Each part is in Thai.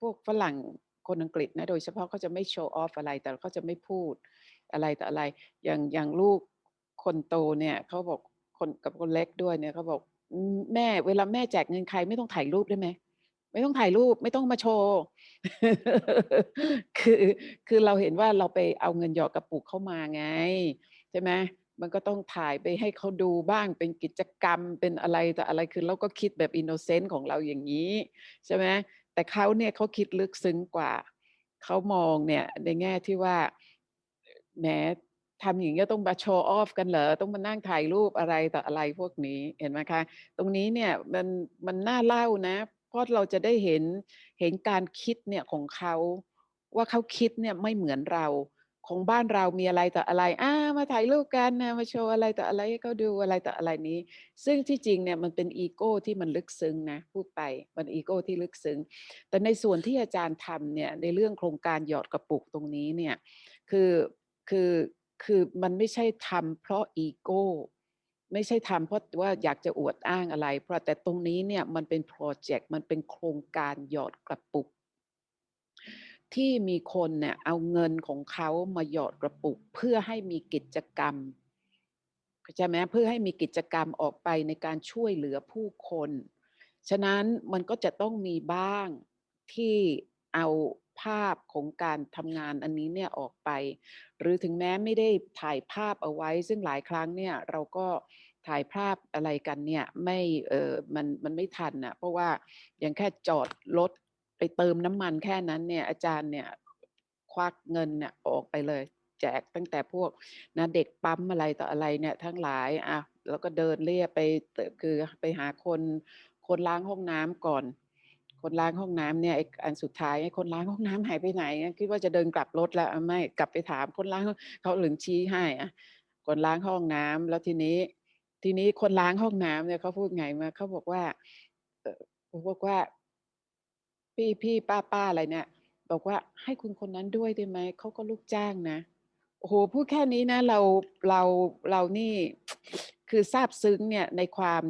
พวกฝรั่งคนอังกฤษนะโดยเฉพาะเขาจะไม่โชว์ออฟอะไรแต่เขาจะไม่พูดอะไรแต่อะไรอย่างอย่างลูกคนโตเนี่ยเขาบอกคนกับคนเล็กด้วยเนี่ยเขาบอก"แม่เวลาแม่แจกเงินใครไม่ต้องถ่ายรูปได้ไหมไม่ต้องถ่ายรูปไม่ต้องมาโชว์ คือคือเราเห็นว่าเราไปเอาเงินหยอดกระปุกเข้ามาไง ใช่ไหมมันก็ต้องถ่ายไปให้เขาดูบ้างเป็นกิจกรรมเป็นอะไรแต่อะไรคือเราก็คิดแบบอินโนเซนต์ของเราอย่างนี้ ใช่ไหม แต่เขาเนี่ยเขาคิดลึกซึ้งกว่า เขามองเนี่ยในแง่ที่ว่าแหมทำอย่างนี้ต้องมาโชว์ออฟกันเหรอต้องมานั่งถ่ายรูปอะไรต่ออะไรพวกนี้เห็นไหมคะ ตรงนี้เนี่ยมันมันน่าเล่านะ เพราะเราจะได้เห็นเห็นการคิดเนี่ยของเขาว่าเขาคิดเนี่ยไม่เหมือนเรา ของบ้านเรามีอะไรต่ออะไรอ่ามาถ่ายรูปกันนะมาโชว์อะไรต่ออะไรให้เขาดูอะไรต่ออะไรนี้ ซึ่งที่จริงเนี่ยมันเป็นอีโก้ที่มันลึกซึ้งนะพูดไปมันอีโก้ที่ลึกซึ้ง แต่ในส่วนที่อาจารย์ทำเนี่ยในเรื่องโครงการหยอดกระปุกตรงนี้เนี่ยคือคือคือมันไม่ใช่ทำเพราะอีโก้ไม่ใช่ทำเพราะว่าอยากจะอวดอ้างอะไร เพราะแต่ตรงนี้เนี่ยมันเป็นโปรเจกต์มันเป็นโครงการหยอดกระปุก ที่มีคนเนี่ยเอาเงินของเขามาหยอดกระปุก เพื่อให้มีกิจกรรมเข้าใจไหมเพื่อให้มีกิจกรรมออกไปในการช่วยเหลือผู้คน ฉะนั้นมันก็จะต้องมีบ้างที่เอาภาพของการทำงานอันนี้เนี่ยออกไป หรือถึงแม้ไม่ได้ถ่ายภาพเอาไว้ ซึ่งหลายครั้งเนี่ยเราก็ถ่ายภาพอะไรกันเนี่ยไม่เออมันมันไม่ทันน่ะเพราะว่าย่างแค่จอดรถ ไปเติมน้ำมันแค่นั้นเนี่ยอาจารย์เนี่ยควักเงินเนี่ยออกไปเลย แจกตั้งแต่พวกนะเด็กปั๊มอะไรต่ออะไรเนี่ยทั้งหลายอะแล้วก็เดินเรียไปเตือไปหาคนคนล้างห้องน้ำก่อน คนล้างห้องน้ำเนี่ยไออันสุดท้ายไอคนล้างห้องน้ำหายไปไหนคิดว่าจะเดินกลับรถแล้วไม่กลับไปถามคนล้างเขาถึงชี้ให้อะคนล้างห้องน้ำแล้วทีนี้ ทีนี้คนล้างห้องน้ำเนี่ยเขาพูดไงมาเขาบอกว่าเออเขาบอกว่า พี่พี่ป้าป้าอะไรเนี่ย บอกว่าให้คุณคนนั้นด้วยได้ไหมเขาก็ลูกจ้างนะโอ้โหพูดแค่นี้นะ เราเราเรานี่คือซาบซึ้งเนี่ยในความ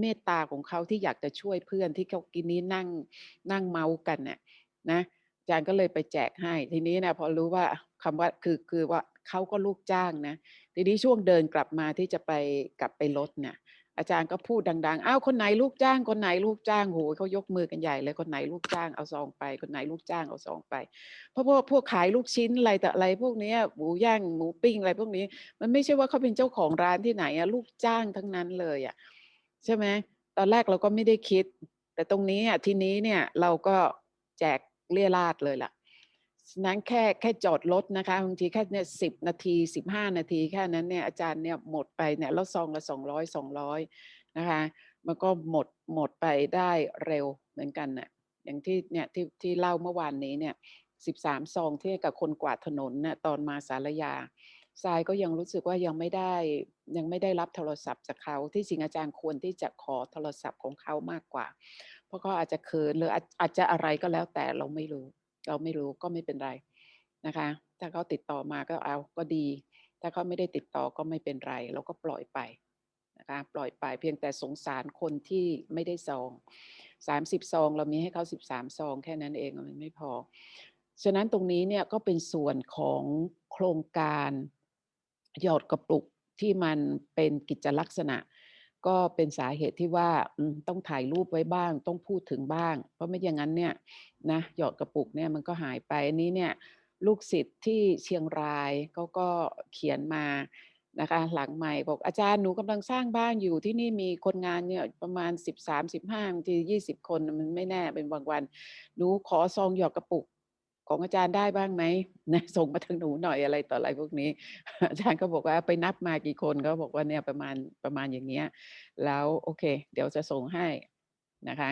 เมตตาของเขาที่อยากจะช่วยเพื่อนที่เขากินนี้นั่งนั่งเมากันเนี่ยนะอาจารย์ก็เลยไปแจกให้ ทีนี้นะพอรู้ว่าคำว่าคือคือว่าเขาก็ลูกจ้างนะ ทีนี้ช่วงเดินกลับมาที่จะไปกลับไปรถเนี่ย อาจารย์ก็พูดดังๆ อ้าวคนไหนลูกจ้างคนไหนลูกจ้างโอ้โฮเขายกมือกันใหญ่เลยคนไหนลูกจ้างเอาซองไป คนไหนลูกจ้างเอาซองไป เพราะพวกพวกขายลูกชิ้นอะไรแต่อะไรพวกนี้หมูย่างหมูปิ้งอะไรพวกนี้ มันไม่ใช่ว่าเขาเป็นเจ้าของร้านที่ไหนอะลูกจ้างทั้งนั้นเลยอะใช่ไหมตอนแรกเราก็ไม่ได้คิด แต่ตรงนี้อะทีนี้เนี่ยเราก็แจกเรี่ยราดเลยล่ะฉะ นั้นแค่แค่จอดรถนะคะบางทีแค่เนี่ย10นาที15นาทีแค่นั้นเนี่ยอาจารย์เนี่ยหมดไปเนี่ยแล้วซองละ200 200นะคะมันก็หมดหมดไปได้เร็วเหมือนกันน่ะอย่างที่เนี่ยที่ที่เล่าเมื่อวานนี้เนี่ย13ซองที่กับคนกวาดถนนน่ะตอนมาศาลยาทรายก็ยังรู้สึกว่ายังไม่ได้ยังไม่ได้รับโทรศัพท์จากเขาที่จริงอาจารย์ควรที่จะขอโทรศัพท์ของเขามากกว่า เพราะเขาอาจจะเขินหรืออาอาจจะอะไรก็แล้วแต่เราไม่รู้ เราไม่รู้ก็ไม่เป็นไรนะคะ ถ้าเขาติดต่อมาก็เอาก็ดี ถ้าเขาไม่ได้ติดต่อก็ไม่เป็นไร เราก็ปล่อยไปนะคะปล่อยไปเพียงแต่สงสารคนที่ไม่ได้ซอง30ซองเรามีให้เขา13ซองแค่นั้นเองมันไม่พอ ฉะนั้นตรงนี้เนี่ยก็เป็นส่วนของโครงการหยอดกระปุกที่มันเป็นกิจลักษณะ ก็เป็นสาเหตุที่ว่าต้องถ่ายรูปไว้บ้าง ต้องพูดถึงบ้าง เพราะไม่อย่างนั้นเนี่ยนะหยอดกระปุกเนี่ยมันก็หายไปอันนี้เนี่ยลูกศิษย์ที่เชียงรายเขาก็เขียนมานะคะหลังไมค์บอกอาจารย์หนูกำลังสร้างบ้านอยู่ที่นี่มีคนงานเนี่ยประมาณ 13-15บางที20คนมันไม่แน่เป็นบางวัน หนูขอซองหยอดกระปุก ของอาจารย์ได้บ้างไหมนะส่งมาทางหนูหน่อยอะไรต่ออะไรพวกนี้ อาจารย์ก็บอกว่าไปนับมากี่คนเขาบอกว่าเนี่ยประมาณประมาณอย่างเงี้ยแล้วโอเค เดี๋ยวจะส่งให้นะคะ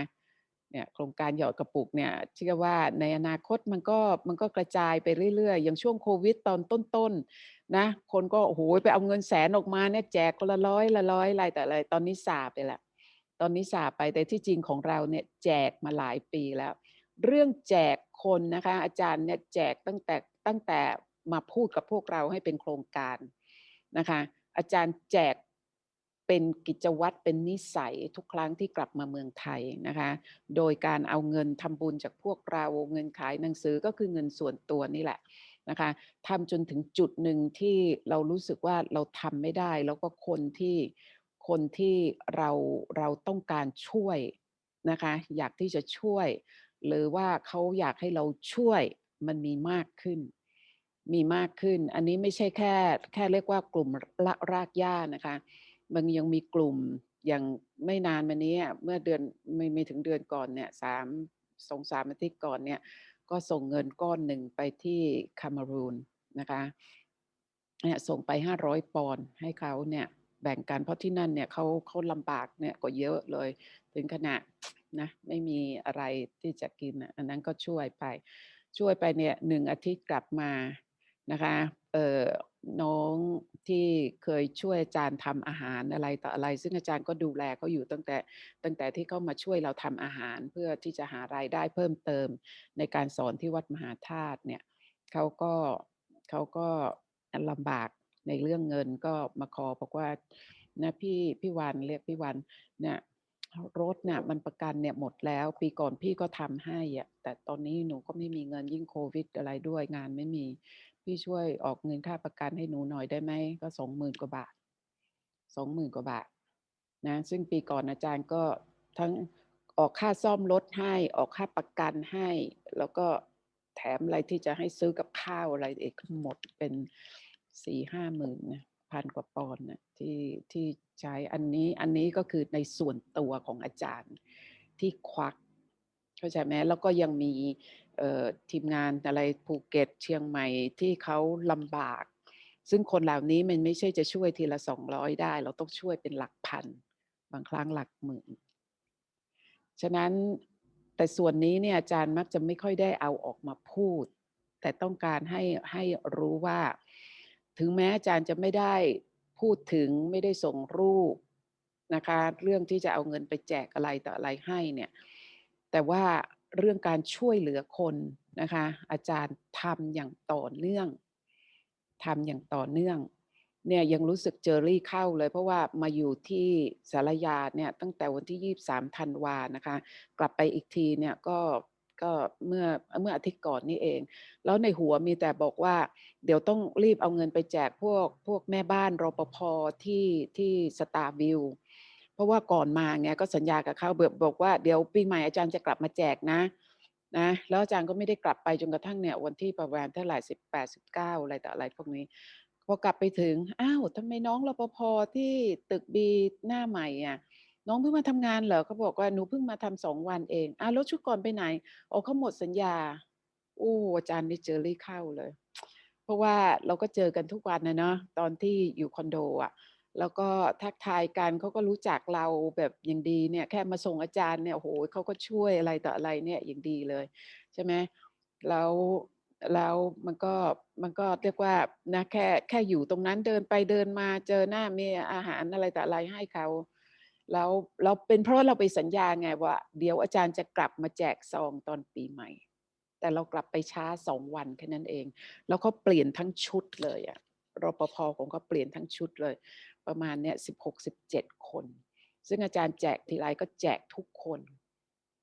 เนี่ยโครงการหยอดกระปุกเนี่ยเชื่อว่าในอนาคตมันก็มันก็กระจายไปเรื่อยๆ อย่างช่วงโควิดตอนต้นๆนะคนก็โอ้โหไปเอาเงินแสนออกมาเนี่ยแจกคนละร้อยละร้อยอะไรแต่อะไรตอนนี้ซาไปล้วตอนนี้ซาไปแต่ที่จริงของเราเนี่ยแจกมาหลายปีแล้ว เรื่องแจก คนนะคะ อาจารย์เนี่ยแจกตั้งแต่ตั้งแต่มาพูดกับพวกเราให้เป็นโครงการนะคะ อาจารย์แจกเป็นกิจวัตรเป็นนิสัยทุกครั้งที่กลับมาเมืองไทยนะคะ โดยการเอาเงินทำบุญจากพวกเราเงินขายหนังสือก็คือเงินส่วนตัวนี่แหละนะคะทำจนถึงจุดหนึ่งที่เรารู้สึกว่าเราทำไม่ได้ แล้วก็คนที่คนที่เราเราต้องการช่วยนะคะ อยากที่จะช่วย หรือว่าเขาอยากให้เราช่วยมันมีมากขึ้น มีมากขึ้น อันนี้ไม่ใช่แค่แค่เรียกว่ากลุ่มละรากหญ้านะคะมันยังมีกลุ่มอย่างไม่นานมานี้เมื่อเดือนไม่ไม่ถึงเดือนก่อนเนี่ยสามสองสามอาทิตย์ก่อนเนี่ยก็ส่งเงินก้อนหนึ่งไปที่คามารูนนะคะเนี่ยส่งไปห้าร้อยปอนด์ให้เขาเนี่ยแบ่งกันเพราะที่นั่นเนี่ยเขาเขาลำบากเนี่ยก็เยอะเลย ถึงขนาด นะไม่มีอะไรที่จะกินอันนั้นก็ช่วยไป ช่วยไปเนี่ยหนึ่งอาทิตย์กลับมานะคะเอ่อน้องที่เคยช่วยอาจารย์ทำอาหารอะไรต่ออะไร ซึ่งอาจารย์ก็ดูแลเขาอยู่ตั้งแต่ตั้งแต่ที่เขามาช่วยเราทำอาหารเพื่อที่จะหารายได้เพิ่มเติมในการสอนที่วัดมหาธาตุเนี่ยเขาก็เขาก็ลำบากในเรื่องเงินก็มาขอบอกว่านะพี่พี่วันเรียกพี่วันเนี่ย รถเนี่ยมันประกันเนี่ยหมดแล้ว ปีก่อนพี่ก็ทำให้อะแต่ตอนนี้หนูก็ไม่มีเงินยิ่งโควิดอะไรด้วยงานไม่มี พี่ช่วยออกเงินค่าประกันให้หนูหน่อยได้ไหมก็สองหมื่นกว่าบาทสองหมื่นกว่าบาทนะซึ่งปีก่อนอาจารย์ก็ทั้งออกค่าซ่อมรถให้ออกค่าประกันให้ แล้วก็แถมอะไรที่จะให้ซื้อกับข้าวอะไรเอกหมดเป็นสี่ห้าหมื่นนะ พันกว่าปอนด์นะที่ที่ใช้อันนี้อันนี้ก็คือในส่วนตัวของอาจารย์ที่ควักเข้าใจไหมแล้วก็ยังมีทีมงานอะไรภูเก็ตเชียงใหม่ที่เขาลำบาก ซึ่งคนเหล่านี้มันไม่ใช่จะช่วยทีละสองร้อยได้ เราต้องช่วยเป็นหลักพัน บางครั้งหลักหมื่น ฉะนั้นแต่ส่วนนี้เนี่ยอาจารย์มักจะไม่ค่อยได้เอาออกมาพูด แต่ต้องการให้ให้รู้ว่า ถึงแม้อาจารย์จะไม่ได้พูดถึงไม่ได้ส่งรูปนะคะ เรื่องที่จะเอาเงินไปแจกอะไรต่ออะไรให้เนี่ย แต่ว่าเรื่องการช่วยเหลือคนนะคะ อาจารย์ทำอย่างต่อเนื่องทำอย่างต่อเนื่องเนี่ยยังรู้สึกเจอรี่เข้าเลยเพราะว่ามาอยู่ที่สารยาเนี่ยตั้งแต่วันที่ 23ธันวานะคะ กลับไปอีกทีเนี่ยก็ ก็เมื่อเมื่ออาทิตย์ก่อนนี่เอง แล้วในหัวมีแต่บอกว่า เดี๋ยวต้องรีบเอาเงินไปแจกพวกพวกแม่บ้านรปภที่ที่สตาร์วิวเพราะว่าก่อนมาไงก็สัญญากับเขาแบบบอกว่าเดี๋ยวปีใหม่อาจารย์จะกลับมาแจกนะนะแล้วอาจารย์ก็ไม่ได้กลับไปจนกระทั่งเนี่ยวันที่ประมาณเท่าไหร่สิบแปดสิบเก้าอะไรต่ออะไรพวกนี้พอกลับไปถึงอ้าวทำไมน้องรปภที่ตึกบีหน้าใหม่อะ น้องเพิ่งมาทำงานเหรอเขาบอกว่าหนูเพิ่งมาทำสองวันเองอ้าวแล้วชุดก่อนไปไหนอ๋อเขาหมดสัญญาโอ้อาจารย์นี่เจอรี่เข้าเลย เพราะว่าเราก็เจอกันทุกวันนะเนาะตอนที่อยู่คอนโดอะแล้วก็ทักทายกันเขาก็รู้จักเราแบบอย่างดีเนี่ยแค่มาส่งอาจารย์เนี่ยโอ้โหเขาก็ช่วยอะไรต่ออะไรเนี่ยอย่างดีเลย ใช่ไหมแล้วแล้วมันก็มันก็เรียกว่านะแค่แค่อยู่ตรงนั้นเดินไปเดินมาเจอหน้ามีอาหารอะไรแต่อะไรให้เขา แล้วเราเป็นเพราะเราไปสัญญาไงว่า เดี๋ยวอาจารย์จะกลับมาแจกซองตอนปีใหม่ แต่เรากลับไปช้าสองวันแค่นั้นเอง แล้วเขาเปลี่ยนทั้งชุดเลยอะรปภของเขาเปลี่ยนทั้งชุดเลย ประมาณเนี้ยสิบหกสิบเจ็ดคน ซึ่งอาจารย์แจกทีไรก็แจกทุกคน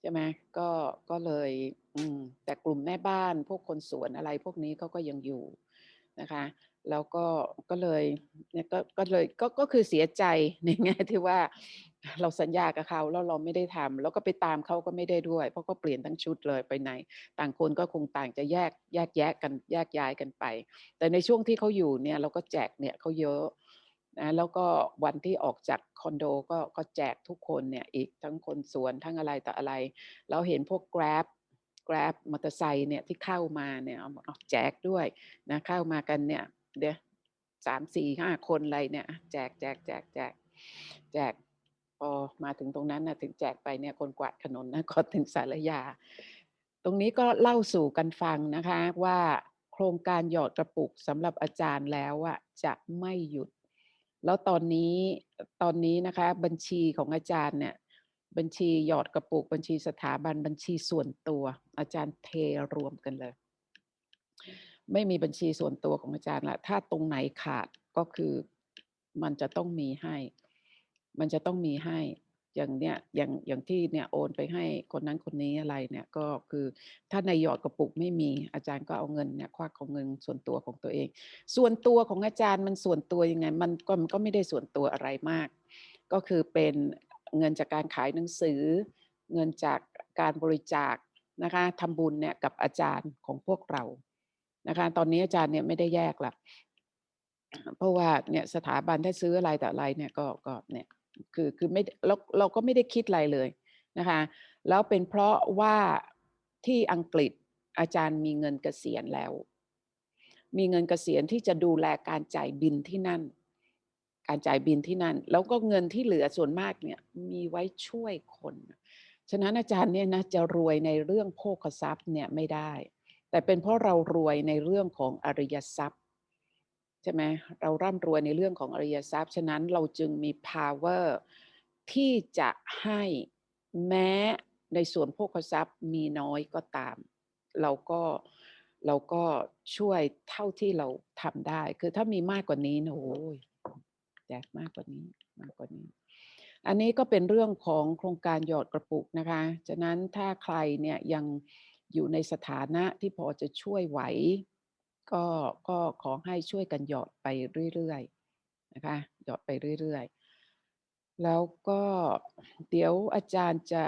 ใช่ไหมก็ก็เลยอืมแต่กลุ่มแม่บ้านพวกคนสวนอะไรพวกนี้เขาก็ยังอยู่นะคะ แล้วก็ก็เลยเนี่ยก็ก็เลยก็ก็คือเสียใจในแง่ที่ว่าเราสัญญากับเขาแล้วเราไม่ได้ทำแล้วก็ไปตามเขาก็ไม่ได้ด้วย เพราะก็เปลี่ยนทั้งชุดเลยไปไหน ต่างคนก็คงต่างจะแยกแยกแยกกันแยกย้ายกันไป แต่ในช่วงที่เขาอยู่เนี่ยเราก็แจกเนี่ยเขาเยอะนะแล้วก็วันที่ออกจากคอนโดก็ก็แจกทุกคนเนี่ยอีกทั้งคนสวนทั้งอะไรต่ออะไร เราเห็นพวก Grab Grab มอเตอร์ไซค์เนี่ยที่เข้ามาเนี่ยออาแจกด้วยนะเข้ามากันเนี่ย เดี๋ยวสามสี่ห้าคนอะไรเนี่ย แจกแจกแจกแจกแจกพอมาถึงตรงนั้นนะถึงแจกไปเนี่ยคนกวาดถนนนะก็ถึงสารยา ตรงนี้ก็เล่าสู่กันฟังนะคะว่าโครงการหยอดกระปุกสำหรับอาจารย์แล้วอะจะไม่หยุด แล้วตอนนี้ตอนนี้นะคะ บัญชีของอาจารย์เนี่ยบัญชีหยอดกระปุก บัญชีสถาบันบัญชีส่วนตัว อาจารย์เทรวมกันเลย ไม่มีบัญชีส่วนตัวของอาจารย์ละถ้าตรงไหนขาดก็คือมันจะต้องมีให้ มันจะต้องมีให้ อย่างเนี้ยอย่างอย่างที่เนี่ยโอนไปให้คนนั้นคนนี้อะไรเนี่ยก็คือถ้าในหยอดกระปุกไม่มีอาจารย์ก็เอาเงินเนี่ยควักของเงินส่วนตัวของตัวเอง ส่วนตัวของอาจารย์มันส่วนตัวยังไง มันก็มันก็ไม่ได้ส่วนตัวอะไรมาก ก็คือเป็นเงินจากการขายหนังสือ เงินจากการบริจาคนะคะทำบุญเนี่ยกับอาจารย์ของพวกเรา นะคะตอนนี้อาจารย์เนี่ยไม่ได้แยกละเพราะว่าเนี่ยสถาบันถ้าซื้ออะไรแต่อะไรเนี่ยก็ก็เนี่ยคือคือไม่เราเราก็ไม่ได้คิดอะไรเลยนะคะแล้วเป็นเพราะว่าที่อังกฤษอาจารย์มีเงินเกษียณแล้ว มีเงินเกษียณที่จะดูแลการจ่ายบินที่นั่น การจ่ายบินที่นั่น แล้วก็เงินที่เหลือส่วนมากเนี่ยมีไว้ช่วยคน ฉะนั้นอาจารย์เนี่ยนะจะรวยในเรื่องโภคทรัพย์เนี่ยไม่ได้ แต่เป็นเพราะเรารวยในเรื่องของอริยทรัพย์ใช่ไหมเราร่ำรวยในเรื่องของอริยทรัพย์ ฉะนั้นเราจึงมี power ที่จะให้แม้ในส่วนโภคทรัพย์มีน้อยก็ตาม เราก็เราก็ช่วยเท่าที่เราทำได้ คือถ้ามีมากกว่านี้นะโอ้ยแจกมากกว่านี้มากกว่านี้ อันนี้ก็เป็นเรื่องของโครงการหยอดกระปุกนะคะ ฉะนั้นถ้าใครเนี่ยยัง อยู่ในสถานะที่พอจะช่วยไหว ก็ก็ขอให้ช่วยกันหยอดไปเรื่อยๆนะคะหยอดไปเรื่อยๆ แล้วก็เดี๋ยวอาจารย์จะ